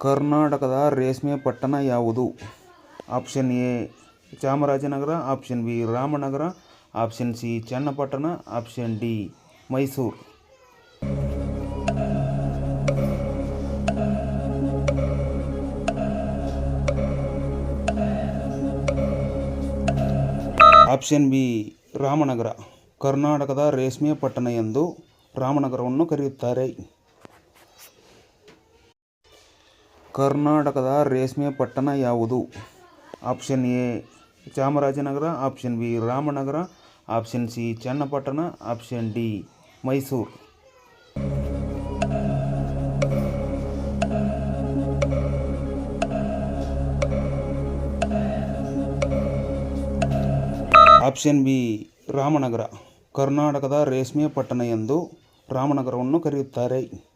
ಕರ್ನಾಟಕದ ರೇಷ್ಮೆ ಪಟ್ಟಣ ಯಾವುದು? Option A, Chamarajanagar, option B, Ramanagara, option C, Channapatna, option D, Mysuru. Option B, Ramanagara. ಕರ್ನಾಟಕದ ರೇಷ್ಮೆ ಪಟ್ಟಣ ಎಂದು ರಾಮನಗರವನ್ನು ಕರೆಯುತ್ತಾರೆ. ಕರ್ನಾಟಕದ ರೇಷ್ಮೆ ಪಟ್ಟಣ ಯಾವುದು? Option A, Chamarajanagar, option B, Ramanagara, option C, Channapatna, option D, Mysuru. Option B, Ramanagara. ಕರ್ನಾಟಕದ ರೇಷ್ಮೆ ಪಟ್ಟಣ ಎಂದು ರಾಮನಗರವನ್ನು ಕರೆಯುತ್ತಾರೆ.